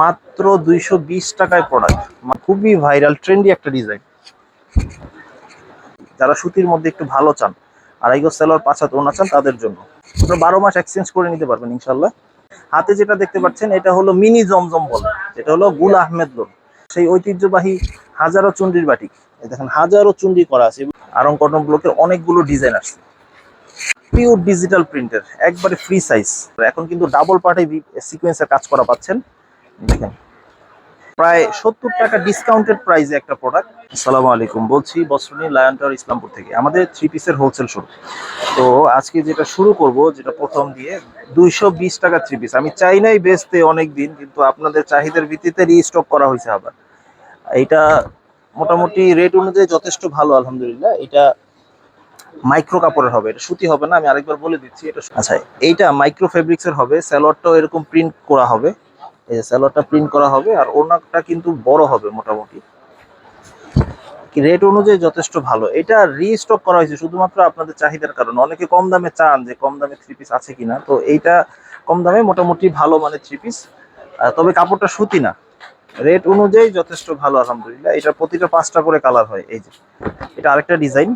মাত্র দুইশো বিশ টাকায় প্রোডাক্ট খুবই ভাইরাল ট্রেন্ডি একটা ডিজাইন যারা সুতির মধ্যে একটু ভালো চান, আড়াই গজ সেলোয়ার পাঁচ হাত ওনা চান, তাদের জন্য। বারো মাস এক্সচেঞ্জ করে নিতে পারবেন ইনশাল্লাহ হাতে যেটা দেখতে পাচ্ছেন, এটা হলো মিনি জমজম বলে। এটা হলো গুল আহমেদ লোন সেই ঐতিহ্যবাহী হাজারো চুন্ডির এই দেখেন, হাজারো চুন্ডি করা আছে। আরং কটন ব্লকের অনেকগুলো ডিজাইন আসছে পিওর ডিজিটাল প্রিন্টের একবারে ফ্রি সাইজ এখন কিন্তু ডাবল পার্টে সিকোয়েন্সের কাজ করা পাচ্ছেন। দেখেন। প্রায় সত্তর টাকা ডিসকাউন্টেড প্রাইসে একটা প্রোডাক্ট আসসালামু আলাইকুম। বলছি বসরনী লায়ন ইসলামপুর থেকে। আমাদের থ্রি পিসের হোলসেল শুরু তো আজকে যেটা শুরু করব, যেটা প্রথম দিয়ে, দুইশো বিশ টাকা থ্রি পিস আমি চাই নাই বেচতে অনেক দিন, কিন্তু আপনাদের চাহিদার ভিত্তিতে রিস্টক করা হয়েছে আবার। এটা মোটামুটি রেট অনুযায়ী যথেষ্ট ভালো, আলহামদুলিল্লাহ। এটা মাইক্রো কাপড়ের হবে। এটা সুতি হবে না, আমি আরেকবার বলে দিচ্ছি। এটা আচ্ছা এইটা মাইক্রো ফেব্রিক্সের হবে। স্যালোয়ারটাও এরকম প্রিন্ট করা হবে। এই যে স্যালোয়ারটা প্রিন্ট করা হবে আর ওনাটা কিন্তু বড় হবে মোটামুটি। রেট অনুযায়ী যথেষ্ট ভালো। এটা রিস্টক করা হয়েছে শুধুমাত্র আপনাদের চাহিদার কারণে। অনেকে কম দামে চান যে কম দামে থ্রি পিস আছে কিনা। তো এইটা কম দামে মোটামুটি ভালো মানে থ্রি পিস তবে কাপড়টা সুতি না। রেট অনুযায়ী যথেষ্ট ভালো, আলহামদুলিল্লাহ। এটা প্রতিটা পাঁচটা করে কালার হয়। এই যে, এটা আরেকটা ডিজাইন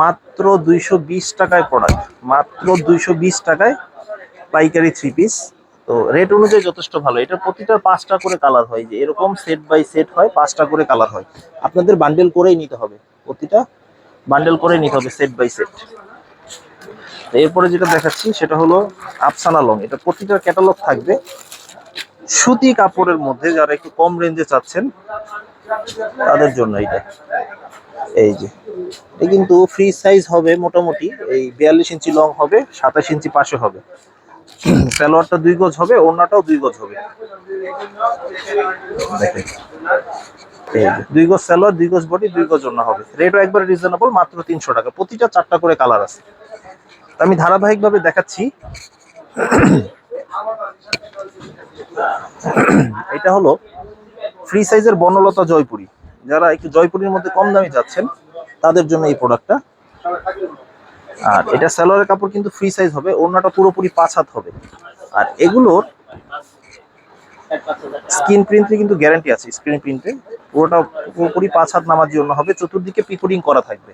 মাত্র দুইশো বিশ টাকায় প্রোডাক্ট মাত্র দুইশো বিশ টাকায় পাইকারি থ্রি পিস তো রেট অনুযায়ী যথেষ্ট ভালো। এটার প্রতিটা পাঁচটা করে কালার হয়। যে এরকম সেট বাই সেট হয়, পাঁচটা করে কালার হয়। আপনাদের বান্ডেল করেই নিতে হবে। প্রতিটা বান্ডেল করে নিতে হবে সেট বাই সেট এরপরে যেটা দেখাচ্ছি, সেটা হলো আফসানা লং এটা প্রতিটা ক্যাটালগ থাকবে। সুতি কাপড়ের মধ্যে যারা একটু কম রেঞ্জে চাচ্ছেন, তাদের জন্য এটা। এই যে। এটা কিন্তু ফ্রি সাইজ হবে মোটামুটি, এই বিয়াল্লিশ ইঞ্চি লং হবে, সাতাশ ইঞ্চি পাশে হবে। সালোয়ারটা দুই গজ হবে, ওড়নাটাও দুই গজ হবে। দেখেন। এই দুই গজ সালোয়ার, দুই গজ বডি দুই গজ ওড়না হবে। রেটও একবার রিজনেবল মাত্র তিনশো টাকা। প্রতিটা চারটা করে কালার আছে। আমি ধারাবাহিকভাবে দেখাচ্ছি। এটা হলো ফ্রি সাইজের বনলতা জয়পুরি। যারা একটু জয়পুরির মধ্যে কম দামে যাচ্ছেন, তাদের জন্য এই প্রোডাক্টটা আর এটা স্যালোয়ারের কাপড় কিন্তু ফ্রি সাইজ হবে, ওড়নাটা পুরোপুরি পাঁচ হাত হবে। আর এগুলোর স্ক্রিন প্রিন্টে কিন্তু গ্যারান্টি আছে স্ক্রিন প্রিন্টে পুরোটা পুরোপুরি পাঁচ হাত নামার জন্য হবে, চতুর্দিকে পিকোডিং করা থাকবে।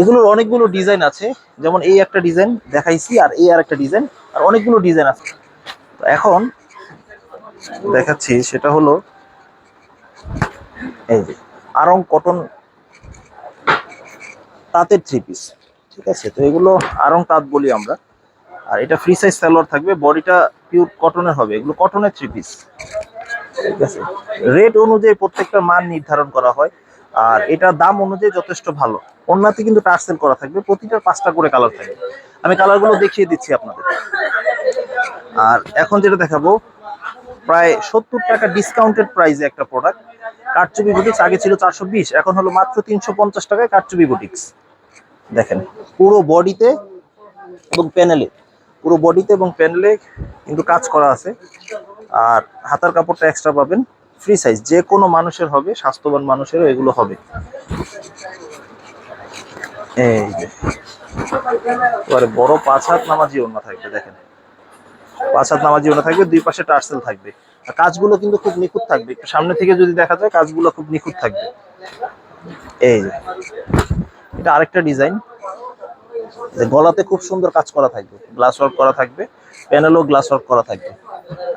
এগুলোর অনেকগুলো ডিজাইন আছে, যেমন এই একটা ডিজাইন দেখাইছি, আর এই আর একটা ডিজাইন আর অনেকগুলো ডিজাইন আছে। তো এখন দেখাচ্ছি, সেটা হলো এই যে আরং কটন তাঁতের থ্রি পিস ঠিক আছে? তো এগুলো আরং তাঁত বলি আমরা। আর এটা ফ্রি সাইজ সালোয়ার থাকবে। বডিটা পিওর কটনের হবে। এগুলো কটনের থ্রি পিস ঠিক আছে? রেট অনুযায়ী প্রত্যেকটা মান নির্ধারণ করা হয়। আর এটা দাম অনুযায়ী যথেষ্ট ভালো। অন্যতে কিন্তু টার্সেল করা থাকবে। প্রতিটার পাঁচটা করে কালার থাকবে। আমি কালারগুলো দেখিয়ে দিচ্ছি আপনাদের। আর এখন যেটা দেখাবো, প্রায় সত্তর টাকা ডিসকাউন্টেড প্রাইসে একটা প্রোডাক্ট কারচুপি বুটিক্স আগে ছিল চারশো বিশ, এখন হলো মাত্র তিনশো পঞ্চাশ টাকায় কারচুপি বুটিক্স দেখেন, পুরো বডিতে এবং প্যানেলে পুরো বডিতে এবং প্যানেলে কিন্তু কাজ করা আছে। আর হাতার কাপড়টা এক্সট্রা পাবেন ফ্রি সাইজ যে কোনো মানুষের হবে, স্বাস্থ্যবান মানুষেরও এগুলো হবে। এই যে, এবারে বড় পাঁচ হাত নামাজি ওড়না থাকবে, দেখেন। পাঁচ হাত নামাজি ওড়না থাকবে, দুই পাশে টার্সেল থাকবে। কাজগুলো কিন্তু খুব নিখুঁত থাকবে। একটু সামনে থেকে যদি দেখা যায়, কাজগুলো খুব নিখুঁত থাকবে। এই যে, এটা আরেকটা ডিজাইন। গলাতে খুব সুন্দর কাজ করা থাকবে। গ্লাস ওয়ার্ক করা থাকবে, প্যানেলও গ্লাস ওয়ার্ক করা থাকবে।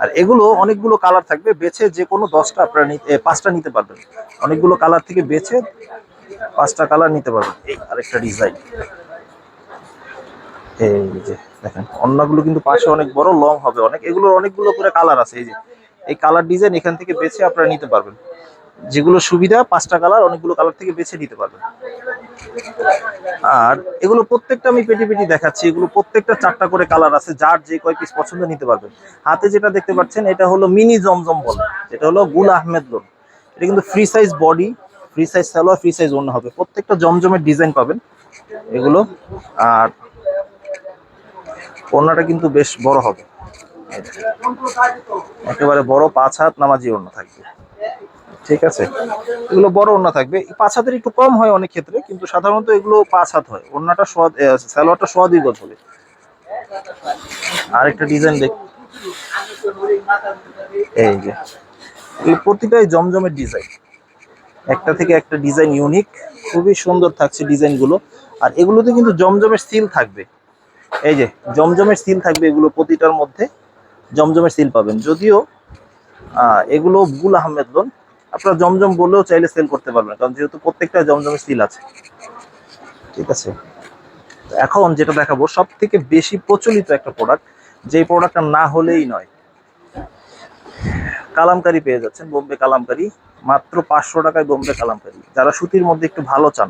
আর এগুলো অনেকগুলো কালার থাকবে, বেছে যে কোনো দশটা আপনারা নিতে পাঁচটা নিতে পারবেন। অনেকগুলো কালার থেকে বেছে পাঁচটা কালার নিতে পারবেন। এই আরেকটা ডিজাইন। এই যে, দেখেন, অন্যগুলো কিন্তু পাশে অনেক বড়, লং হবে অনেক। এগুলোর অনেকগুলো করে কালার আছে। এই যে এই কালার ডিজাইন এখান থেকে বেছে আপনারা নিতে পারবেন। যেগুলো সুবিধা, পাঁচটা কালার অনেকগুলো কালার থেকে বেছে নিতে পারবেন। আর এগুলো প্রত্যেকটা আমি পেটি পেটি দেখাচ্ছি। এগুলো প্রত্যেকটা চারটা করে কালার আছে, যার যে কয় পিস পছন্দ নিতে পারবেন। হাতে যেটা দেখতে পাচ্ছেন, এটা হলো মিনি জমজম বলে। এটা হলো গুল আহমেদ লোন এটা কিন্তু free size body free size salwar free size অন্য হবে। প্রত্যেকটা জমজমের ডিজাইন পাবেন এগুলো। আর ওড়নাটা কিন্তু বেশ বড় হবে। একেবারে বড় পাঁচ হাত নামাজি ওড়না থাকবে। ঠিক আছে? এগুলো বড় ওড়না থাকবে। পাঁচ হাতের একটু কম হয় অনেক ক্ষেত্রে, কিন্তু সাধারণত এগুলো পাঁচ হাত হয়। ওড়নাটা সোয়া সালোয়ারটা সোয়া দুই গজ হবে আরেকটা ডিজাইন দেখ এই যে। এই প্রতিটাই জমজমের ডিজাইন। একটা থেকে একটা ডিজাইন ইউনিক। খুবই সুন্দর থাকছে ডিজাইনগুলো। আর এগুলোতে কিন্তু জমজমের সিল থাকবে। এই যে, জমজমের সিল থাকবে এগুলো প্রতিটার মধ্যে। জমজমের সিল পাবেন। যদিও এগুলো গুল আহমেদ লোন আপনারা জমজম বলেও চাইলে সেল করতে পারবেন, কারণ যেহেতু প্রত্যেকটা জমজমের সিল আছে। ঠিক আছে? এখন যেটা দেখাবো সব থেকে বেশি প্রচলিত একটা প্রোডাক্ট যে প্রোডাক্টটা না হলেই নয়। কালামকারি পেয়ে যাচ্ছেন, বোম্বে কালামকারি। মাত্র পাঁচশো টাকায় বোম্বে কালামকারি। যারা সুতির মধ্যে একটু ভালো চান,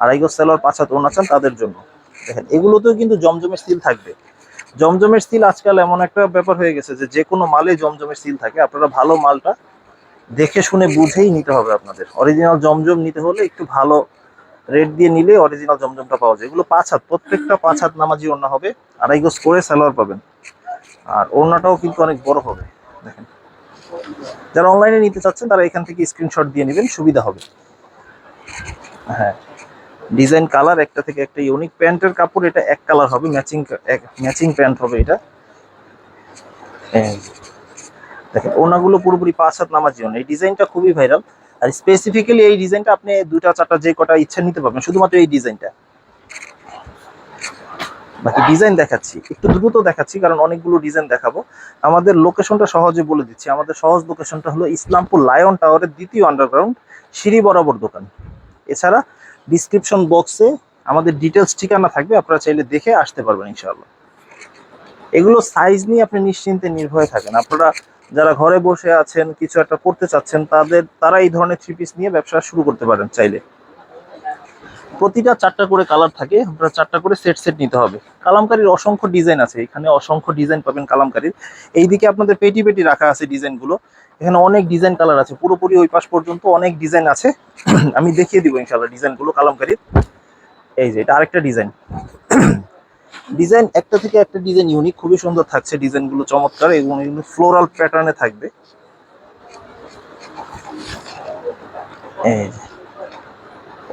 আড়াই গজ সেলোয়ার, পাঁচ হাত ওনা চান, তাদের জন্য। দেখেন, এগুলোতেও কিন্তু জমজমের স্টিল থাকবে। জমজমের স্টিল আজকাল এমন একটা ব্যাপার হয়ে গেছে যে যে কোনো মালে জমজমের স্টিল থাকে। আপনারা ভালো মালটা দেখে শুনে বুঝেই নিতে হবে আপনাদের। অরিজিনাল জমজম নিতে হলে একটু ভালো রেট দিয়ে নিলে অরিজিনাল জমজমটা পাওয়া যায়। এগুলো পাঁচ হাত, প্রত্যেকটা পাঁচ হাত নামাজি ওড়না হবে, আড়াই গজ করে স্যালোয়ার পাবেন। আর ওড়নাটাও কিন্তু অনেক বড় হবে, দেখেন। যারা অনলাইনে নিতে চাচ্ছেন, তারা এখান থেকে স্ক্রিনশট দিয়ে নেবেন, সুবিধা হবে। হ্যাঁ। ডিজাইন কালার একটা থেকে একটা ইউনিক প্যান্টের কাপড়, এটা এক কালার হবে, ম্যাচিং ম্যাচিং প্যান্ট হবে এটা। দেখেন, ওনাগুলো পুরোপুরি পাঁচ হাত নামাজি ওনা। এই ডিজাইনটা খুবই ভাইরাল। আর স্পেসিফিক্যালি এই ডিজাইনটা আপনি দুইটা, চারটা, যে কটা ইচ্ছা নিতে পারবেন, শুধুমাত্র এই ডিজাইনটা। বাকি ডিজাইন দেখাচ্ছি, একটু দ্রুত দেখাচ্ছি, কারণ অনেকগুলো ডিজাইন দেখাবো। আমাদের লোকেশনটা সহজে বলে দিচ্ছি। আমাদের সহজ লোকেশনটা হলো ইসলামপুর লায়ন টাওয়ারের দ্বিতীয় আন্ডারগ্রাউন্ড সিঁড়ি বরাবর দোকান। এছাড়া ডিসক্রিপশন বক্সে আমাদের ডিটেলস ঠিকানা থাকবে, আপনারা চাইলে দেখে আসতে পারবেন ইনশাআল্লাহ। এগুলো সাইজ নিয়ে আপনি নিশ্চিন্তে নির্ভয়ে থাকেন। আপনারা যারা ঘরে বসে আছেন, কিছু একটা করতে চাচ্ছেন, তাদের, তারা এই ধরনের থ্রি পিস নিয়ে ব্যবসা শুরু করতে পারেন চাইলে। প্রতিটা চারটা করে কালার থাকে আপনারা চারটা করে সেট সেট নিতে হবে। কালামকারীর অসংখ্য ডিজাইন আছে, এখানে অসংখ্য ডিজাইন পাবেন কালামকারীর। এইদিকে আপনাদের পেটি পেটি রাখা আছে ডিজাইনগুলো এখানে অনেক ডিজাইন কালার আছে, পুরোপুরি ওই পাশ পর্যন্ত অনেক ডিজাইন আছে। আমি দেখিয়ে দিব ইনশাল্লাহ ডিজাইনগুলো কালামকারীর। এই যে, এটা আরেকটা ডিজাইন ডিজাইন একটা থেকে একটা ডিজাইন ইউনিক খুবই সুন্দর থাকছে ডিজাইনগুলো চমৎকার, এবং এগুলো ফ্লোরাল প্যাটার্নে থাকবে। এই যে।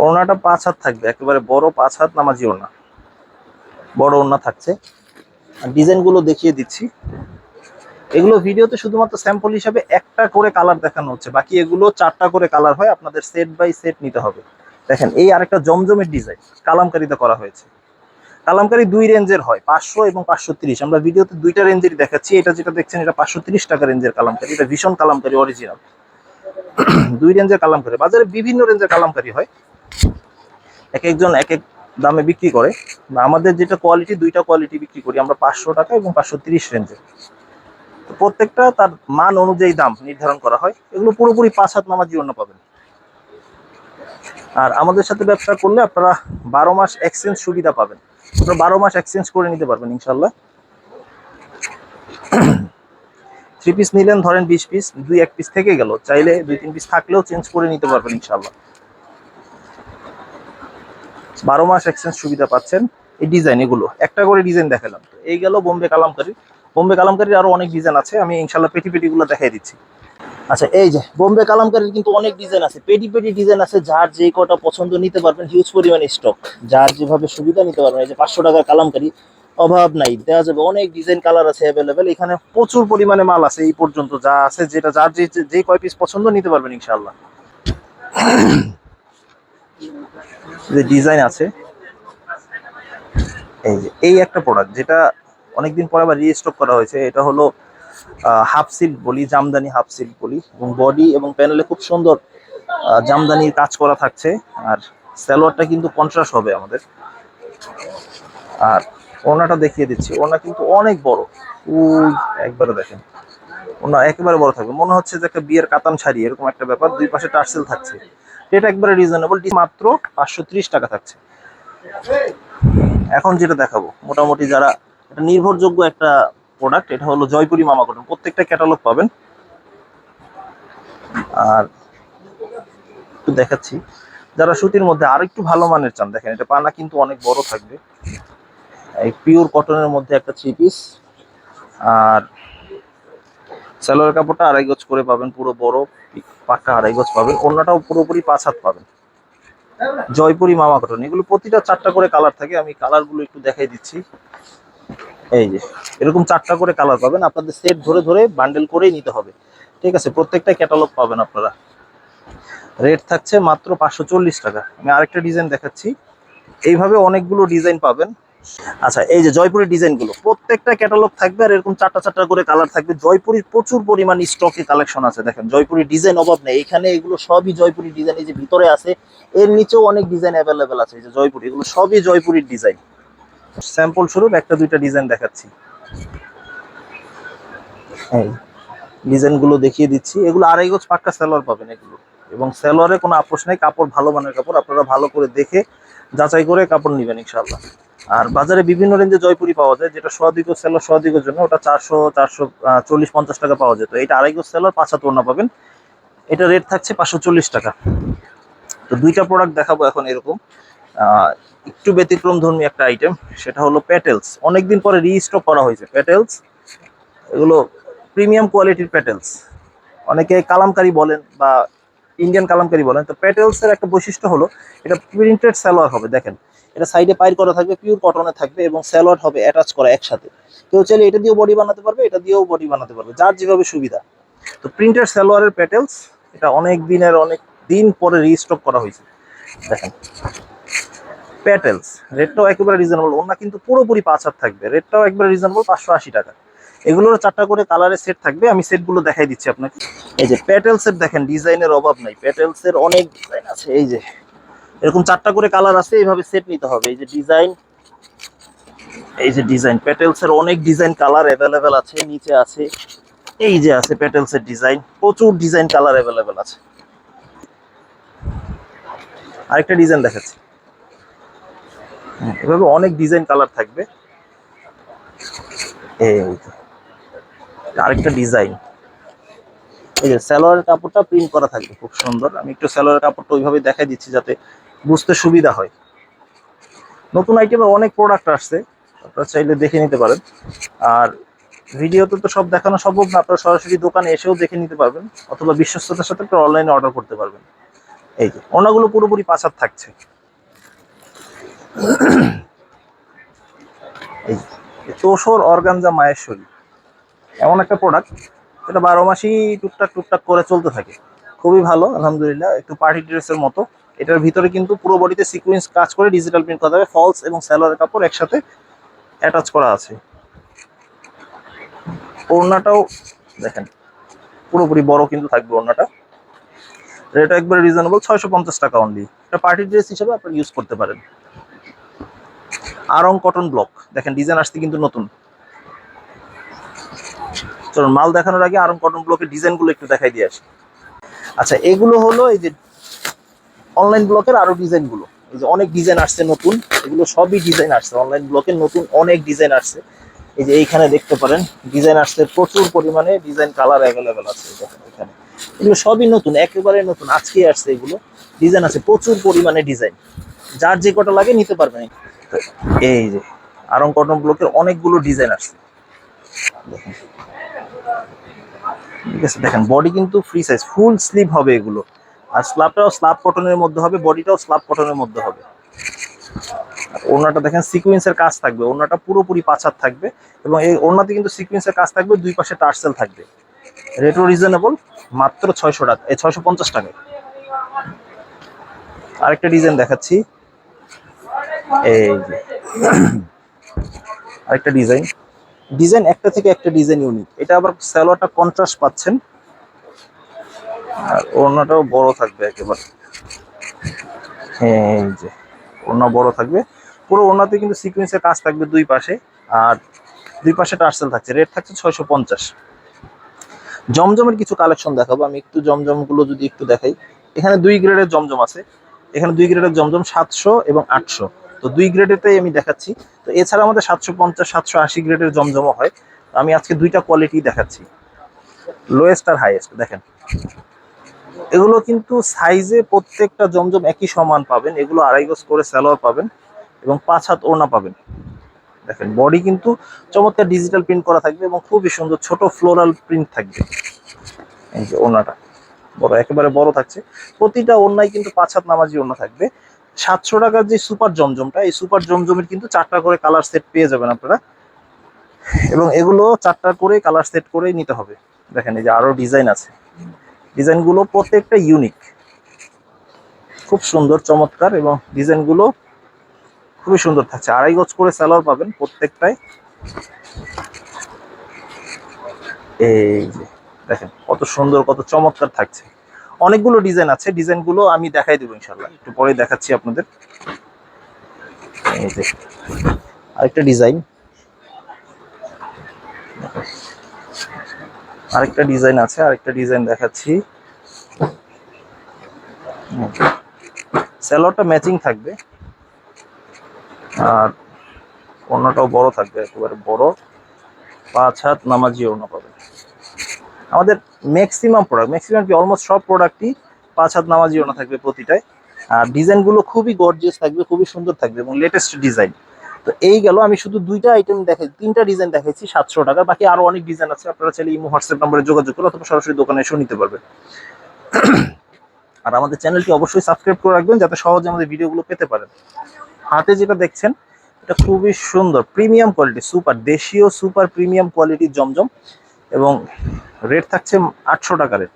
ওড়নাটা পাঁচ হাত থাকবে, একেবারে বড় পাঁচ হাত নামাজি ওড়না। বড় ওড়না থাকছে। ডিজাইনগুলো দেখিয়ে দিচ্ছি। এগুলো ভিডিওতে শুধুমাত্র স্যাম্পল হিসাবে একটা করে কালার দেখানো হচ্ছে। বাকি এগুলো চারটা করে কালার হয়, আপনাদের সেট বাই সেট নিতে হবে। দেখেন, এই আরেকটা জমজমের ডিজাইন, কালামকারিতে করা হয়েছে। কালামকারি দুই রেঞ্জের হয়, পাঁচশো এবং পাঁচশো তিরিশ। আমরা ভিডিওতে দুইটা রেঞ্জেরই দেখাচ্ছি। এটা যেটা দেখছেন, এটা পাঁচশো তিরিশ টাকা রেঞ্জের কালামকারি। এটা ভীষণ কালামকারি অরিজিনাল দুই রেঞ্জের কালামকারি। বাজারে বিভিন্ন রেঞ্জের কালামকারি হয়। এক একজন এক এক দামে বিক্রি করে। বা আমাদের যেটা কোয়ালিটি দুইটা কোয়ালিটি বিক্রি করি। আমরা পাঁচশো টাকা এবং পাঁচশো তিরিশ রেঞ্জে প্রত্যেকটা তার মান অনুযায়ী দাম নির্ধারণ করা হয়। এগুলো পুরোপুরি পাঁচ হাত নামাজি অন্য পাবেন। আর আমাদের সাথে ব্যবসা করলে আপনারা বারো মাস এক্সচেঞ্জ সুবিধা পাবেন। আপনারা বারো মাস এক্সচেঞ্জ করে নিতে পারবেন ইনশাল্লাহ থ্রি পিস নিলেন, ধরেন বিশ পিস, দুই এক পিস থেকে গেল। চাইলে দুই তিন পিস থাকলেও চেঞ্জ করে নিতে পারবেন ইনশাল্লাহ বারো মাস এক্সচেঞ্জ সুবিধা পাচ্ছেন এই ডিজাইন এগুলো। একটা করে ডিজাইন দেখালাম। তো এই গেল বোম্বে কালামকারি। বোম্বে কালামকারির আরও অনেক ডিজাইন আছে, আমি ইনশাল্লাহ পেটি পেটিগুলো দেখাই দিচ্ছি। আচ্ছা এই যে বোম্বে কালামকারির কিন্তু অনেক ডিজাইন আছে। পেটি পেটি ডিজাইন আছে, যার যে কটা পছন্দ নিতে পারবেন হিউজ পরিমাণে স্টক যার যেভাবে সুবিধা নিতে পারবেন, এই যে পাঁচশো টাকার কালামকারি, অভাব নাই। দেওয়া যাবে অনেক ডিজাইন কালার আছে অ্যাভেলেবেল এখানে প্রচুর পরিমাণে মাল আছে এই পর্যন্ত, যা আছে, যেটা যার যে যে কয় পিস পছন্দ নিতে পারবেন ইনশাল্লাহ যে ডিজাইন আছে, এই যে, এই একটা প্রোডাক্ট যেটা অনেকদিন পরে আবার রিস্টক করা হয়েছে, এটা হলো হাফ সিল্ক বলি, জামদানি হাফ সিল্ক বলি, এবং বডি এবং প্যানেলে খুব সুন্দর জামদানির কাজ করা থাকছে, আর সালোয়ারটা কিন্তু কন্ট্রাস্ট হবে আমাদের। আর ওনাটা দেখিয়ে দিচ্ছি ওনা কিন্তু অনেক বড়। উই, একবারে দেখেন ওনা একেবারে বড় থাকবে। মনে হচ্ছে যে একটা বিয়ের কাতান শাড়ি, এরকম একটা ব্যাপার, দুই পাশে টার্সেল থাকছে। এটা একবারে রিজনেবল মাত্র পাঁচশো ত্রিশ টাকা থাকছে। এখন যেটা দেখাবো, মোটামুটি যারা এটা নির্ভরযোগ্য একটা প্রোডাক্ট এটা হলো জয়পুরি মামা কটন। প্রত্যেকটা ক্যাটালগ পাবেন। আর একটু দেখাচ্ছি, যারা সুতির মধ্যে আর একটু ভালো মানের চান, দেখেন, এটা পানা কিন্তু অনেক বড় থাকবে। এই পিওর কটনের মধ্যে একটা থ্রি পিস আর সালোয়ার কাপড়টা আড়াই গজ করে পাবেন, পুরো বড় পাক্কা আড়াই গজ পাবেন অন্যটাও পুরোপুরি পাঁচ হাত পাবেন জয়পুরি মামা কটন, এগুলো প্রতিটা চারটা করে কালার থাকে, আমি কালারগুলো একটু দেখাই দিচ্ছি। এই যে, এরকম চারটা করে কালার পাবেন, আপনাদের সেট ধরে ধরে বান্ডেল করেই নিতে হবে। ঠিক আছে প্রত্যেকটা ক্যাটালগ পাবেন আপনারা। রেট থাকছে মাত্র পাঁচশো চল্লিশ টাকা। আমি আরেকটা ডিজাইন দেখাচ্ছি। এইভাবে অনেকগুলো ডিজাইন পাবেন। আচ্ছা এই যে জয়পুরের ডিজাইনগুলো, প্রত্যেকটা ক্যাটালগ থাকবে আর এরকম চারটা চারটা করে কালার থাকবে। জয়পুরের প্রচুর পরিমাণ স্টকে কালেকশন আছে, দেখেন, জয়পুরের ডিজাইন অভাব নেই। এখানে এগুলো সবই জয়পুরের ডিজাইন এই যে ভিতরে আছে, এর নিচেও অনেক ডিজাইন অ্যাভেলেবেল আছে, এই যে জয়পুরি, এগুলো সবই জয়পুরের ডিজাইন স্যাম্পল স্বরূপ একটা দুইটা ডিজাইন দেখাচ্ছি। এই ডিজাইনগুলো দেখিয়ে দিচ্ছি। এগুলো আড়াই গজ পাক্কা সালোয়ার পাবেন এগুলো। এবং সালোয়ারে কোনো আপোষ নেই, কাপড় ভালো মানের কাপড়, আপনারা ভালো করে দেখে যাচাই করে কাপড় নেবেন ইনশাল্লাহ আর বাজারে বিভিন্ন রেঞ্জে জয়পুরি পাওয়া যায়, যেটা সোয়াদিক সেলার সোয়াদিকের জন্য ওটা চারশো চারশো চল্লিশ, পঞ্চাশ টাকা পাওয়া যেত। এটা আড়াই গজ সেলার পাঁচ হাত ওড়না পাবেন। এটা রেট থাকছে পাঁচশো চল্লিশ টাকা। তো দুইটা প্রোডাক্ট দেখাবো এখন এরকম। একটু ব্যতিক্রম ধর্মী একটা আইটেম সেটা হলো প্যাটেলস অনেকদিন পরে রিস্টক করা হয়েছে প্যাটেলস এগুলো প্রিমিয়াম কোয়ালিটির প্যাটেলস অনেকে কালামকারি বলেন বা ইন্ডিয়ান কালামকারি বলেন। তো প্যাটেলস এর একটা বৈশিষ্ট্য হলো, এটা প্রিন্টেড সালোয়ার হবে, দেখেন। এটা সাইডে পাইর করা থাকবে পিওর কটনে থাকবে এবং সালোয়ার হবে অ্যাটাচ করা একসাথে। কেউ চাইলে এটা দিয়েও বডি বানাতে পারবে, এটা দিয়েও বডি বানাতে পারবে, যার যেভাবে সুবিধা। তো প্রিন্টেড সালোয়ারের প্যাটেলস এটা অনেক দিনের, অনেক দিন পরে রিস্টক করা হয়েছে। দেখেন প্যাটেলস রেটটাও একেবারে রিজনেবল ওনা কিন্তু পুরোপুরি পাঁচ হাত থাকবে রেটটাও একবারে রিজনেবল পাঁচশো আশি টাকা। এগুলোর চারটা করে কালারের সেট থাকবে, আমি সেটগুলো দেখাই দিচ্ছি আপনাকে। এই যে প্যাটেলসের দেখেন ডিজাইনের অভাব নাই প্যাটেলসের অনেক ডিজাইন আছে, এই যে এরকম চারটা করে কালার আছে এইভাবে সেট নিতে হবে। এই যে ডিজাইন এই যে ডিজাইন প্যাটেলস এর অনেক ডিজাইন কালার অ্যাভেলেবেল আছে, নিচে আছে। এই যে আছে প্যাটেলস এর ডিজাইন প্রচুর ডিজাইন কালার অ্যাভেলেবেল আছে। আরেকটা ডিজাইন দেখাচ্ছি। এভাবে অনেক ডিজাইন কালার থাকবে। এই আরেকটা ডিজাইন এই যে সালোয়ারের কাপড়টা প্রিন্ট করা থাকবে, খুব সুন্দর। আমি একটু সালোয়ারের কাপড়টা ওইভাবে দেখাই দিচ্ছি যাতে বুঝতে সুবিধা হয়। নতুন আইটেমের অনেক প্রোডাক্ট আসছে, আপনারা চাইলে দেখে নিতে পারেন। আর ভিডিওতে তো সব দেখানো সম্ভব না, আপনারা সরাসরি দোকানে এসেও দেখে নিতে পারবেন, অথবা বিশ্বস্ততার সাথে আপনারা অনলাইনে অর্ডার করতে পারবেন। এই যে, ওনাগুলো পুরোপুরি পাঁচার থাকছে। এই তোষর অর্গানজা মায়েশ্বরী। এমন একটা প্রোডাক্ট এটা বারো মাসই টুকটাক টুকটাক করে চলতে থাকে। খুবই ভালো, আলহামদুলিল্লাহ, একটু পার্টি ড্রেসের মতো। এটার ভিতরে কিন্তু পুরো বডিতে সিকুয়েন্স কাজ করে ডিজিটাল প্রিন্ট করা যাবে ফলস এবং স্যালোয়ারের কাপড় একসাথে অ্যাটাচ করা আছে। ওড়নাটাও দেখেন, পুরোপুরি বড় কিন্তু থাকবে ওড়নাটা। রেট একবারে রিজনেবল ছয়শো পঞ্চাশ টাকা অনলি এটা পার্টি ড্রেস হিসেবে আপনারা ইউজ করতে পারেন। আরং কটন ব্লক দেখেন ডিজাইন আসতে কিন্তু নতুন। চলুন, মাল দেখানোর আগে আরং কটন ব্লকের ডিজাইনগুলো একটু দেখাই দিয়ে আসি। আচ্ছা এগুলো হলো এই যে অনলাইন ব্লকের আরও ডিজাইনগুলো এই যে অনেক ডিজাইন আসছে নতুন, এগুলো সবই ডিজাইন আসছে অনলাইন ব্লকের নতুন অনেক ডিজাইন আসছে। এই যে এইখানে দেখতে পারেন ডিজাইন আসছে, প্রচুর পরিমাণে ডিজাইন কালার অ্যাভেলেবেল আছে এখানে। এগুলো সবই নতুন, একেবারে নতুন, আজকেই আসছে এগুলো। ডিজাইন আছে, প্রচুর পরিমাণে ডিজাইন যার যে কটা লাগে নিতে পারবেন। এই যে, আরং কটন ব্লকের অনেকগুলো ডিজাইন আসছে। ঠিক আছে, দেখেন বডি কিন্তু ফ্রি সাইজ ফুল স্লিভ হবে এগুলো। আর স্ল্যাবটাও স্ল্যাব কটনের মধ্যে হবে বডিটাও স্ল্যাব কটনের মধ্যে হবে। আর ওড়নাটা দেখেন সিকুয়েন্সের কাজ থাকবে, ওড়নাটা পুরোপুরি পাঁচার থাকবে এবং এই ওড়নাতে কিন্তু সিকুয়েন্সের কাজ থাকবে, দুই পাশে টার্সেল থাকবে। রেটও রিজনেবল মাত্র ছয়শো টাকা, এই ছয়শো পঞ্চাশ টাকায়। আরেকটা ডিজাইন দেখাচ্ছি। এই আরেকটা ডিজাইন ডিজাইন একটা থেকে একটা ডিজাইন ইউনিক এটা আবার স্যালোয়ারটা কন্ট্রাস্ট পাচ্ছেন। আর ওড়নাটাও বড় থাকবে একেবারে। এই যে, ওড়না বড় থাকবে। পুরো ওড়নাতে কিন্তু সিকুয়েন্সের কাজ থাকবে দুই পাশে, আর দুই পাশে টার্সেল থাকছে। রেট থাকছে ছয়শো পঞ্চাশ। জমজমের কিছু কালেকশন দেখাবো। আমি একটু জমজমগুলো যদি একটু দেখাই। এখানে দুই গ্রেডের জমজম আছে। এখানে দুই গ্রেডের জমজম সাতশো এবং আটশো। তো দুই গ্রেডেরটাই আমি দেখাচ্ছি। তো এছাড়া আমাদের সাতশো পঞ্চাশ, সাতশো আশি গ্রেডের জমজমও হয়। আমি আজকে দুইটা কোয়ালিটি দেখাচ্ছি। লোয়েস্ট আর হাইয়েস্ট দেখেন। এগুলো কিন্তু সাইজে প্রত্যেকটা জমজম একই সমান পাবেন। এগুলো আড়াই গজ করে স্যালোয়ার পাবেন এবং পাঁচ হাত ওড়না পাবেন। দেখেন বডি কিন্তু চমৎকার ডিজিটাল প্রিন্ট করা থাকবে এবং খুবই সুন্দর ছোট ফ্লোরাল প্রিন্ট থাকবে। এই যে ওড়নাটা, বড়, একেবারে বড় থাকছে। প্রতিটা ওড়নায় কিন্তু পাঁচ হাত নামাজি ওড়না থাকবে। সাতশো টাকার যে সুপার জমজমটা, এই সুপার জমজমের কিন্তু চারটা করে কালার সেট পেয়ে যাবেন আপনারা। এবং এগুলো চারটা করে কালার সেট করেই নিতে হবে। দেখেন, এই যে আরও ডিজাইন আছে। ডিজাইনগুলো প্রত্যেকটা ইউনিক খুব সুন্দর, চমৎকার এবং ডিজাইনগুলো খুবই সুন্দর থাকছে। আড়াই গজ করে সালোয়ার পাবেন প্রত্যেকটাই। এই যে, দেখেন কত সুন্দর, কত চমৎকার থাকছে। অনেকগুলো ডিজাইন আছে, ডিজাইনগুলো আমি দেখাই দেবো ইনশাল্লাহ একটু পরে দেখাচ্ছি আপনাদের। আরেকটা ডিজাইন। আরেকটা ডিজাইন আছে, আরেকটা ডিজাইন দেখাচ্ছি। স্যালোয়ারটা ম্যাচিং থাকবে। আর অন্যটাও বড় থাকবে, একেবারে বড়। পাঁচ হাত নামাজি ওড়না পাবে আমাদের ম্যাক্সিমাম প্রোডাক্ট ম্যাক্সিমাম কি অলমোস্ট সব প্রোডাক্টই পাঁচ হাত নামাজি ওড়না থাকবে প্রতিটায় আর ডিজাইনগুলো খুবই গর্জিয়াস থাকবে, খুবই সুন্দর থাকবে এবং লেটেস্ট ডিজাইন তো এই গেল, আমি শুধু দুইটা আইটেম দেখাই তিনটা ডিজাইন দেখাইছি, সাতশো টাকা বাকি আরও অনেক ডিজাইন আছে, আপনারা চাইলে ইমো হোয়াটসঅ্যাপ নম্বরে যোগাযোগ করে অথবা সরাসরি দোকানে এসেও নিতে পারবেন। আর আমাদের চ্যানেলটি অবশ্যই সাবস্ক্রাইব করে রাখবেন, যাতে সহজে আমাদের ভিডিওগুলো পেতে পারেন। হাতে যেটা দেখছেন, এটা খুবই সুন্দর প্রিমিয়াম কোয়ালিটি সুপার দেশীয় সুপার প্রিমিয়াম কোয়ালিটির জমজম এবং রেট থাকছে আটশো টাকা রেট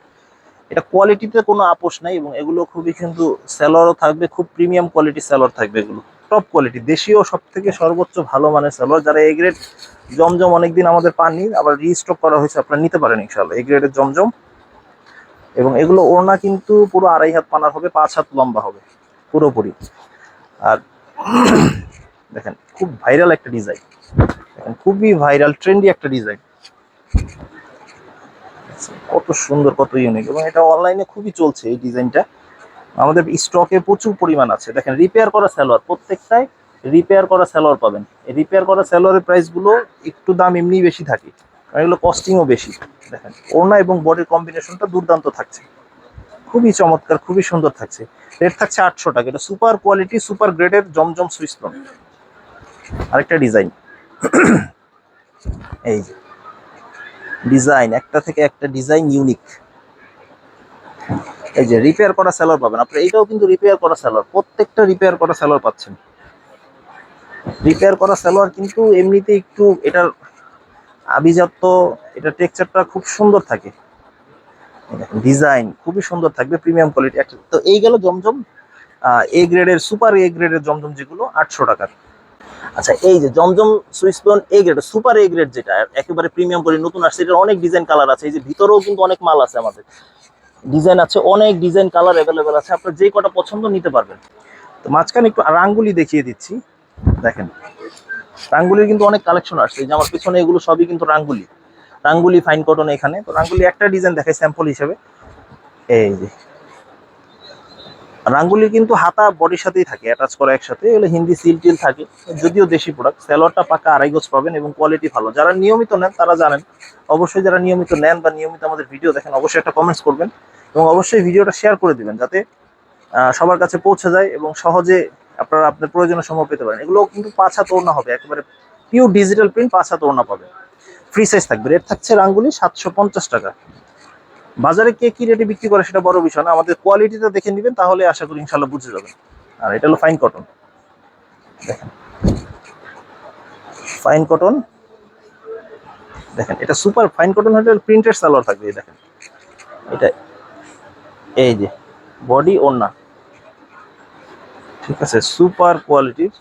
এটা কোয়ালিটিতে কোনো আপোষ নাই এবং এগুলো খুবই কিন্তু স্যালোয়ারও থাকবে, খুব প্রিমিয়াম কোয়ালিটি স্যালোয়ার থাকবে এগুলো। টপ কোয়ালিটি দেশীয় সব থেকে সর্বোচ্চ ভালো মানের সালোয়ার। যারা এই গ্রেড জমজম অনেকদিন আমাদের পাননি, আবার রিস্টক করা হয়েছে, আপনারা নিতে পারেন ইনশাল্লাহ এই গ্রেডের জমজম। এবং এগুলো ওড়না কিন্তু পুরো আড়াই হাত পানার হবে, পাঁচ হাত লম্বা হবে, পুরোপুরি। আর দেখেন, খুব ভাইরাল একটা ডিজাইন দেখেন, খুবই ভাইরাল ট্রেন্ডি একটা ডিজাইন কত সুন্দর, কত ইউনিক এবং এটা অনলাইনে খুবই চলছে এই ডিজাইনটা আমাদের স্টকে প্রচুর পরিমাণ আছে। দেখেন রিপেয়ার করা স্যালোয়ার প্রত্যেকটাই রিপেয়ার করা স্যালোয়ার পাবেন। রিপেয়ার করা স্যালোয়ারের প্রাইসগুলো একটু দাম এমনি বেশি থাকে এগুলো কস্টিংও বেশি। দেখেন, ওড়না এবং বডির কম্বিনেশনটা দুর্দান্ত থাকছে। খুবই চমৎকার, খুবই সুন্দর থাকছে। রেট থাকছে আটশো টাকা। এটা সুপার কোয়ালিটি সুপার গ্রেডের জমজম সুইস্টন আরেকটা ডিজাইন এই ডিজাইন একটা থেকে একটা ডিজাইন ইউনিক এই যে রিপেয়ার করা স্যালোয়ার পাবেন। আপনি এইটাও কিন্তু রিপেয়ার করা স্যালোয়ার প্রত্যেকটা রিপেয়ার করা স্যালোয়ার পাচ্ছেন। রিপেয়ার করা স্যালোয়ার কিন্তু এমনিতে একটু এটার আভিজাত্য, এটা টেক্সচারটা খুব সুন্দর থাকে। ডিজাইন খুবই সুন্দর থাকবে প্রিমিয়াম কোয়ালিটি একটা তো এই গেল জমজম এ গ্রেডের সুপার এ গ্রেডের জমজম যেগুলো, আটশো টাকার। আচ্ছা এই যে জমজম সুইসপন A grade super A grade যেটা, একেবারে প্রিমিয়াম করে নতুন আসছে, এটার অনেক ডিজাইন কালার আছে। এই যে ভিতরেও কিন্তু অনেক মাল আছে আমাদের। ডিজাইন আছে, অনেক ডিজাইন কালার অ্যাভেলেবেল আছে, আপনার যে কটা পছন্দ নিতে পারবেন। তো মাঝখানে একটু রাঙ্গুলি দেখিয়ে দিচ্ছি, দেখেন। রাঙ্গুলির কিন্তু অনেক কালেকশন আসছে যে আমার পিছনে এগুলো সবই কিন্তু রাঙ্গুলি। রাঙ্গুলি ফাইন কটন এখানে, তো রাঙ্গুলি একটা ডিজাইন দেখাই স্যাম্পল হিসেবে। এই যে। রাঙ্গুলি কিন্তু হাতা বডির সাথেই থাকে অ্যাটাচ করা একসাথে, এগুলো হিন্দি সিল টিল থাকে, যদিও দেশি প্রোডাক্ট স্যালোয়ারটা পাকা আড়াই গোছ পাবেন এবং কোয়ালিটি ভালো। যারা নিয়মিত নেন, তারা জানেন, অবশ্যই যারা নিয়মিত নেন বা নিয়মিত আমাদের ভিডিও দেখেন, অবশ্যই একটা কমেন্টস করবেন। এবং অবশ্যই ভিডিওটা শেয়ার করে দিবেন যাতে সবার কাছে পৌঁছে যায় এবং সহজে আপনারা আপনার প্রয়োজনের সময় পেতে পারেন। এগুলো কিন্তু পাঁচ হাত ওড়না হবে, একেবারে পিওর ডিজিটাল প্রিন্ট পাঁচ হাত ওড়না পাবেন। ফ্রি সাইজ থাকবে রেট থাকছে রাঙ্গুলি সাতশো পঞ্চাশ টাকা। বাজারে কে কি রেটে বিক্রি করে সেটা বড় বিষয় না, আমাদের কোয়ালিটিটা দেখে নেবেন, তাহলে আশা করি ইনশাল্লাহ বুঝে যাবেন। আর এটা হলো ফাইন কটন দেখেন। ফাইন কটন দেখেন, এটা সুপার ফাইন কটন হলে প্রিন্টেড সালোয়ার থাকবে দেখেন। এটা এই যে বডি ওড়না ঠিক আছে সুপার কোয়ালিটির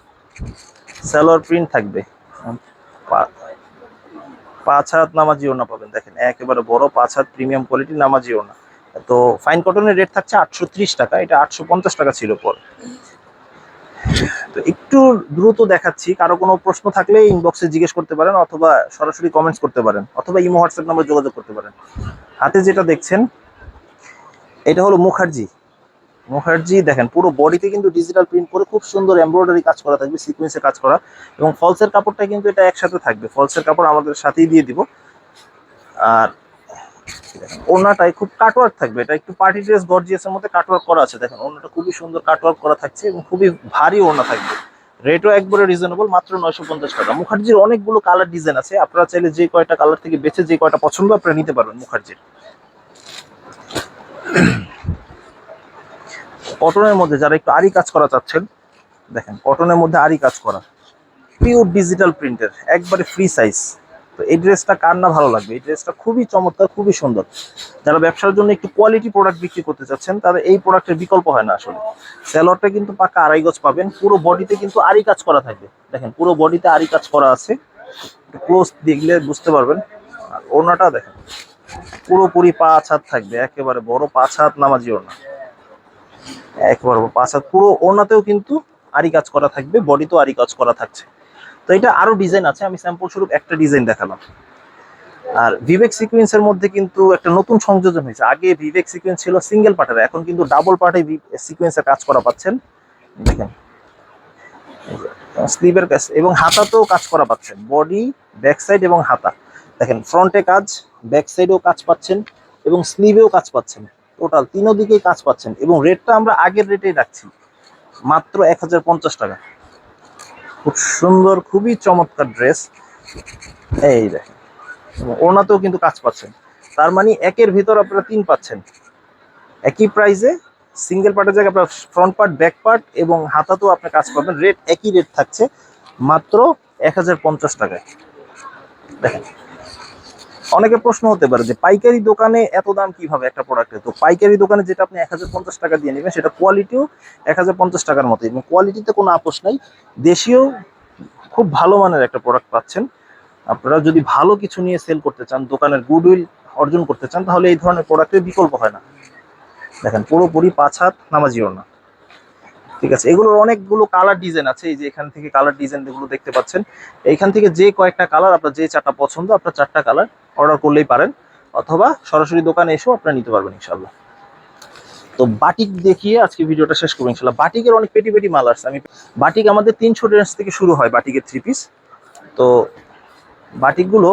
সালোয়ার প্রিন্ট থাকবে। পাঁচ হাত নামাজি ওড়না পাবেন, দেখেন, একেবারে বড় পাঁচ হাত প্রিমিয়াম কোয়ালিটির নামাজি ওড়না। তো ফাইন কটনের রেট থাকছে আটশো ত্রিশ টাকা, এটা আটশো পঞ্চাশ টাকা ছিল পর। তো একটু দ্রুত দেখাচ্ছি, কারও কোনো প্রশ্ন থাকলে ইনবক্সে জিজ্ঞেস করতে পারেন, অথবা সরাসরি কমেন্টস করতে পারেন, অথবা ইমো হোয়াটসঅ্যাপ নাম্বার যোগাযোগ করতে পারেন। হাতে যেটা দেখছেন এটা হলো মুখার্জি। মুখার্জি দেখেন পুরো বডিতে কিন্তু ডিজিটাল প্রিন্ট করে খুব সুন্দর এমব্রয়ডারি কাজ করা থাকবে সিকোয়েন্সে কাজ করা। এবং ফলসের কাপড়টা কিন্তু এটা একসাথে থাকবে। ফলসের কাপড় আমাদের সাথেই দিয়ে দিব। আর দেখেন, ওড়নাটাই খুব কাটওয়ার্ক থাকবে। এটা একটু পার্টি ড্রেস গর্জিয়াসের মধ্যে কাটওয়ার্ক করা আছে। দেখেন ওড়নাটা খুবই সুন্দর কাটওয়ার্ক করা থাকছে এবং খুবই ভারী ওড়না থাকবে। রেটও একবারে রিজনেবল মাত্র নয়শো পঞ্চাশ টাকা। মুখার্জির অনেকগুলো কালার ডিজাইন আছে। আপনারা চাইলে যে কয়টা কালার থেকে বেছে যে কয়টা পছন্দ আপনারা নিতে পারবেন মুখার্জির। কটনের মধ্যে যারা একটু আরি কাজ করা চাচ্ছেন, দেখেন কটনের মধ্যে আরি কাজ করা। পিওর ডিজিটাল প্রিন্টের একবারে ফ্রি সাইজ তো এই ড্রেসটা কার না ভালো লাগবে? এই ড্রেসটা খুবই চমৎকার, খুবই সুন্দর। যারা ব্যবসার জন্য একটু কোয়ালিটি প্রোডাক্ট বিক্রি করতে চাচ্ছেন, তাদের এই প্রোডাক্টের বিকল্প হয় না আসলে। স্যালোয়ারটা কিন্তু পাকা আড়াই গজ পাবেন, পুরো বডিতে কিন্তু আরি কাজ করা থাকবে। দেখেন, পুরো বডিতে আরি কাজ করা আছে। ক্লোজ দেখলে বুঝতে পারবেন। আর ওড়নাটা দেখেন। পুরোপুরি পাঁচ হাত থাকবে, একেবারে বড় পাঁচ হাত নামাজি ওড়না। একবার পাঁচ হাত, পুরো ওড়নাতেও কিন্তু আরি কাজ করা থাকবে, বডিতেও আরি কাজ করা থাকছে। তো এটা আরও ডিজাইন আছে, আমি স্যাম্পল স্বরূপ একটা ডিজাইন দেখালাম। আর ভিভেক সিকুয়েন্সের মধ্যে কিন্তু একটা নতুন সংযোজন হয়েছে। আগে ভিভেক সিকুয়েন্স ছিল সিঙ্গেল পার্টের এখন কিন্তু ডাবল পার্টে সিকুয়েন্সের কাজ করা পাচ্ছেন। দেখেন। স্লিভের কাজ, এবং হাতাতেও কাজ করা পাচ্ছেন। বডি ব্যাক সাইড এবং হাতা। দেখেন ফ্রন্টে কাজ ব্যাক সাইডেও কাজ পাচ্ছেন এবং স্লিভেও কাজ পাচ্ছেন। টোটাল তিনো দিকেই কাজ পাচ্ছেন এবং রেটটা আমরা আগের রেটেই রাখছি, মাত্র এক হাজার পঞ্চাশ টাকা। খুব সুন্দর, খুবই চমৎকার ড্রেস এই দেখেন ওনাতেও কিন্তু কাজ পাচ্ছেন। তার মানে একের ভিতর আপনারা তিন পাচ্ছেন। একই প্রাইসে সিঙ্গেল পার্টের জায়গায় আপনার ফ্রন্ট পার্ট ব্যাক পার্ট এবং হাতাতেও আপনি কাজ পাবেন। রেট একই রেট থাকছে, মাত্র এক হাজার পঞ্চাশ টাকায়। দেখেন অনেকে প্রশ্ন হতে পারে যে পাইকারি দোকানে এত দাম কীভাবে একটা প্রোডাক্টের তো পাইকারি দোকানে যেটা আপনি এক হাজার পঞ্চাশ টাকা দিয়ে নেবেন, সেটা কোয়ালিটিও এক হাজার পঞ্চাশ টাকার মতো এবং কোয়ালিটিতে কোনো আপোষ নাই। দেশীয় খুব ভালো মানের একটা প্রোডাক্ট পাচ্ছেন। আপনারা যদি ভালো কিছু নিয়ে সেল করতে চান, দোকানের গুডউইল অর্জন করতে চান, তাহলে এই ধরনের প্রোডাক্টের বিকল্প হয় না। দেখেন, পুরোপুরি পাঁচ হাত নামাজিও না ঠিক আছে, এগুলোর অনেকগুলো কালার ডিজাইন আছে, এই যে এখান থেকে কালার ডিজাইন যেগুলো দেখতে পাচ্ছেন। এইখান থেকে যে কয়েকটা কালার আপনার যে চারটা পছন্দ, আপনার চারটা কালার অর্ডার করলেই পারেন, অথবা সরাসরি দোকানে এসেও আপনারা নিতে পারবেন ইনশাল্লাহ তো বাটিক দেখিয়ে আজকে ভিডিওটা শেষ করব ইনশাল্লাহ বাটিকের অনেক পেটি পেটি মাল আসছে। আমি বাটিক আমাদের তিনশো রেঞ্জ থেকে শুরু হয় বাটিকের থ্রি পিস তো বাটিকগুলো,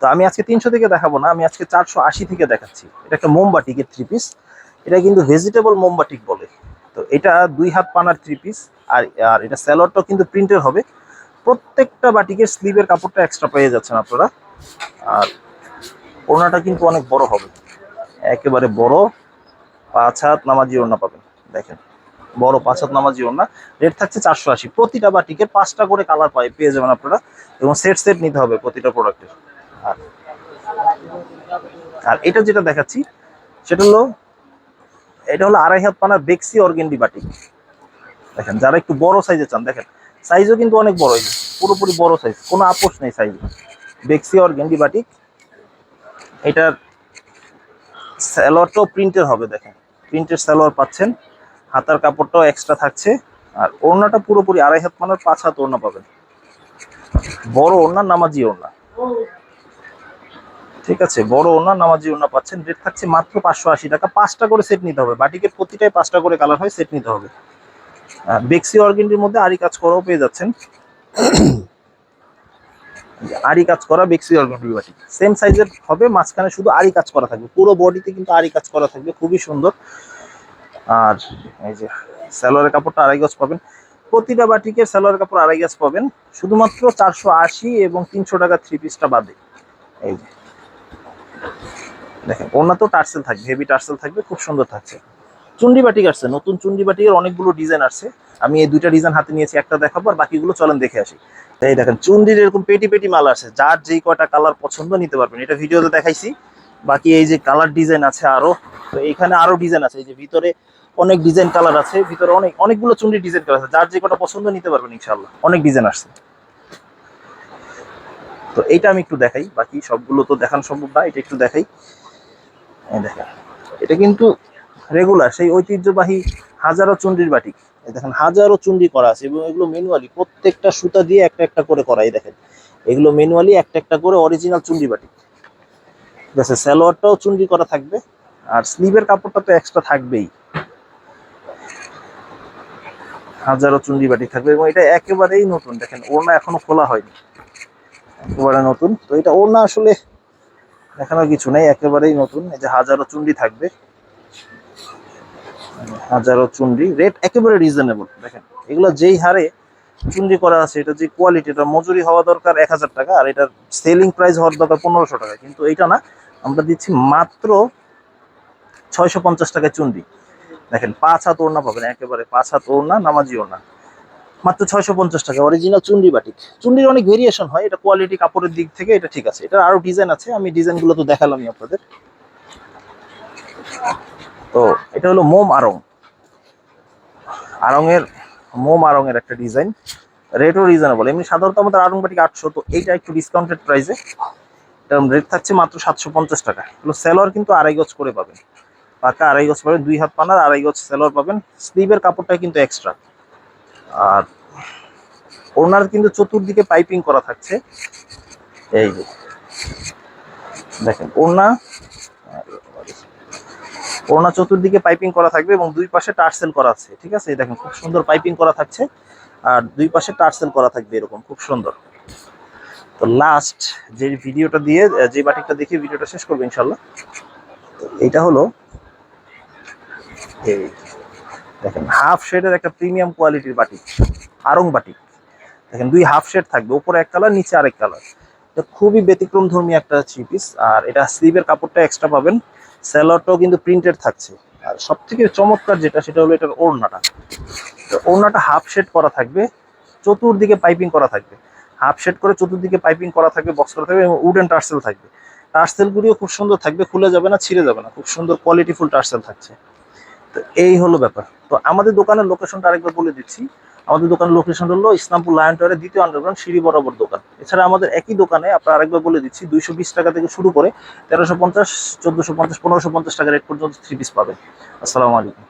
তো আমি আজকে তিনশো থেকে দেখাবো না, আমি আজকে চারশো আশি থেকে দেখাচ্ছি। এটা একটা মোমবাটিকের থ্রি পিস এটা কিন্তু ভেজিটেবল মোমবাটিক বলে। তো এটা দুই হাত পানার থ্রি পিস আর আর এটা স্যালোয়ারটাও কিন্তু প্রিন্টের হবে। প্রত্যেকটা বাটিকের স্লিভের কাপড়টা এক্সট্রা পেয়ে যাচ্ছেন আপনারা। আর ওড়নাটা কিন্তু অনেক বড় হবে। একেবারে বড় পাঁচ হাত নামাজি ওড়না পাবেন, দেখেন। বড় পাঁচ হাত নামাজি ওড়না। রেট থাকছে চারশো আশি। প্রতিটা বাটিকের পাঁচটা করে কালার পাই পেয়ে যাবেন আপনারা। এবং সেট সেট নিতে হবে প্রতিটা প্রোডাক্টের আর আর এটা যেটা দেখাচ্ছি, সেটা হলো এটা হলো আড়াই হাত পানার বেক্সি অর্গেন্ডি বাটিক দেখেন যারা একটু বড় সাইজে চান দেখেন সাইজও কিন্তু অনেক বড় যে, পুরোপুরি বড় সাইজ কোনো আপোষ নেই সাইজ বেক্সি অর্গেন্ডি বাটিক এটার স্যালোয়ারটাও প্রিন্টের হবে দেখেন প্রিন্টের স্যালোয়ার পাচ্ছেন হাতার কাপড়টাও এক্সট্রা থাকছে আর ওড়নাটা পুরোপুরি আড়াই হাত মানের পাঁচ হাত ওড়না পাবেন। বড় ওড়না নামাজি ওড়না। ঠিক আছে? বড় ওড়না, নামাজি ওড়না পাচ্ছেন। রেট থাকছে মাত্র পাঁচশো আশি টাকা। পাঁচটা করে সেট নিতে হবে। বাটিকের প্রতিটাই পাঁচটা করে কালার হয় সেট নিতে হবে। বেক্সি অর্গেন্ডির মধ্যে আরি কাজ করাও পেয়ে যাচ্ছেন। আরি কাজ করা বেক্সি অর্গেন্ডি বাটি। সেম সাইজের হবে, মাঝখানে শুধু আরি কাজ করা থাকবে। পুরো বডিতে কিন্তু আরি কাজ করা থাকবে। খুবই সুন্দর। আর এই যে স্যালোয়ারের কাপড়টা আড়াই গজ পাবেন। প্রতিটা বাটিকে স্যালোয়ারের কাপড় আড়াই গজ পাবেন। শুধুমাত্র চারশো আশি এবং তিনশো টাকা থ্রি পিসটা বাদে। এই যে। দেখেন ওনা তো টার্সেল থাকবে হেভি টার্সেল থাকবে, খুব সুন্দর থাকছে। চুন্ডি বাটিক আসছে, নতুন চুন্ডি বাটিকের অনেকগুলো ডিজাইন আসছে। আমি এই দুইটা ডিজাইন হাতে নিয়েছি, একটা দেখাবো আর বাকিগুলো চলেন দেখে আসি। এই দেখেন, চুন্ডির এরকম পেটি পেটি মাল আছে যার যেই কয়টা কালার পছন্দ নিতে পারবেন। এটা ভিডিওতে দেখাইছি। বাকি এই যে কালার ডিজাইন আছে আরও, তো এখানে আরও ডিজাইন আছে। এই যে ভিতরে অনেক ডিজাইন কালার আছে, ভিতরে অনেক, অনেকগুলো চুন্ডি ডিজাইন কালার আছে। যার যে কটা পছন্দ নিতে পারবেন ইনশাল্লাহ অনেক ডিজাইন আসছে। তো এইটা আমি একটু দেখাই, বাকি সবগুলো তো দেখানো সম্ভব না, এটা একটু দেখাই। দেখেন, এটা কিন্তু রেগুলার সেই ঐতিহ্যবাহী হাজারো চুন্ডির এই দেখেন, হাজারো চুন্ডি করা আছে এবং এগুলো ম্যানুয়ালি প্রত্যেকটা সুতা দিয়ে একটা একটা করে করাই দেখেন। এগুলো ম্যানুয়ালি একটা একটা করে অরিজিনাল চুন্ডি বাটিক। ঠিক আছে স্যালোয়ারটাও চুন্ডি করা থাকবে, আর স্লিভের কাপড়টা তো এক্সট্রা থাকবেই। হাজারো চুন্ডি বাটিক থাকবে এবং এটা একেবারেই নতুন, দেখেন, ওড়না এখনও খোলা হয়নি। একেবারে নতুন। তো এটা ওড়না আসলে দেখানোর কিছু নেই, একেবারেই নতুন। এই যে হাজারো চুন্ডি থাকবে। হাজারো চুন্ডি। রেট একেবারে রিজনেবল দেখেন, এগুলো যেই হারে চুন্ডি করা আছে, এটা যে কোয়ালিটি এটা মজুরি হওয়া দরকার এক হাজার টাকা, আর এটার সেলিং প্রাইস হওয়ার দরকার পনেরোশো টাকা। কিন্তু এইটা না, আমরা দিচ্ছি মাত্র ছয়শো পঞ্চাশ টাকায় চুন্ডি। দেখেন, পাঁচ হাত ওড়না পাবেন, একেবারে পাঁচ হাত ওড়না, নামাজি ওড়না। মাত্র ছয়শো পঞ্চাশ টাকা অরিজিনাল চুন্ডি বাটিক। চুন্ডির অনেক ভেরিয়েশন হয়, এটা কোয়ালিটি কাপড়ের দিক থেকে এটা ঠিক আছে। এটা আরও ডিজাইন আছে, আমি ডিজাইনগুলো তো দেখালামই আপনাদের। তো এটা হলো মোম আরং। আরঙের মোম আরঙের একটা ডিজাইন রেটও রিজনেবল এমনি সাধারণত আমাদের আরং বাটিক আটশো, তো এইটা একটু ডিসকাউন্টেড প্রাইসে এটা রেট থাকছে মাত্র সাতশো পঞ্চাশ টাকা। এগুলো সেলোয়ার কিন্তু আড়াই গজ করে পাবেন। পাকা আড়াই গজ পাবেন, দুই হাত পানার আড়াই গজ সেলোয়ার পাবেন। স্লিভের কাপড়টা কিন্তু এক্সট্রা আর ওনার কিন্তু চতুর্দিকে পাইপিং করা থাকছে। এই যে, দেখেন ওড়না ওড়না চতুর্দিকে পাইপিং করা থাকবে এবং দুই পাশে টার্সেল করা আছে, ঠিক আছে? দেখেন, খুব সুন্দর পাইপিং করা থাকছে। আর দুই পাশে টার্সেল করা থাকবে এরকম, খুব সুন্দর। তো লাস্ট যে ভিডিওটা দিয়ে যে বাটিকটা দেখে ভিডিওটা শেষ করব ইনশাল্লাহ। এইটা হলো, এই দেখেন হাফ শেডের একটা প্রিমিয়াম কোয়ালিটির বাটিক আরং বাটিক দেখেন, দুই হাফ শেড থাকবে, উপরে এক কালার নিচে আরেক কালার এটা খুবই ব্যতিক্রম ধর্মী একটা থ্রি পিস আর এটা স্লিভের কাপড়টা এক্সট্রা পাবেন। স্যালোয়ারটাও কিন্তু প্রিন্টেড থাকছে। আর সব থেকে চমৎকার যেটা, সেটা হলো এটার ওড়নাটা। ওড়নাটা হাফ শেড করা থাকবে, চতুর্দিকে পাইপিং করা থাকবে। হাফ শেড করে চতুর্দিকে পাইপিং করা থাকবে বক্স করা থাকবে, এবং উডেন টার্সেল থাকবে। টার্সেলগুলিও খুব সুন্দর থাকবে, খুলে যাবে না, ছিঁড়ে যাবে না। খুব সুন্দর কোয়ালিটিফুল টার্সেল থাকছে। তো এই হলো ব্যাপার। তো আমাদের দোকানের লোকেশনটা আরেকবার বলে দিচ্ছি। আমাদের দোকানের লোকেশন হলো ইসলামপুর লায়ন টাওয়ারের দ্বিতীয় আন্ডারগ্রাউন্ড সিঁড়ি বরাবর দোকান। এছাড়া আমাদের একই দোকানে আপনার আরেকবার বলে দিচ্ছি, দুইশো বিশ টাকা থেকে শুরু করে তেরোশো পঞ্চাশ, চোদ্দোশো পঞ্চাশ, পনেরোশো পঞ্চাশ টাকা রেট পর্যন্ত থ্রি পিস পাবেন। আসসালামু আলাইকুম।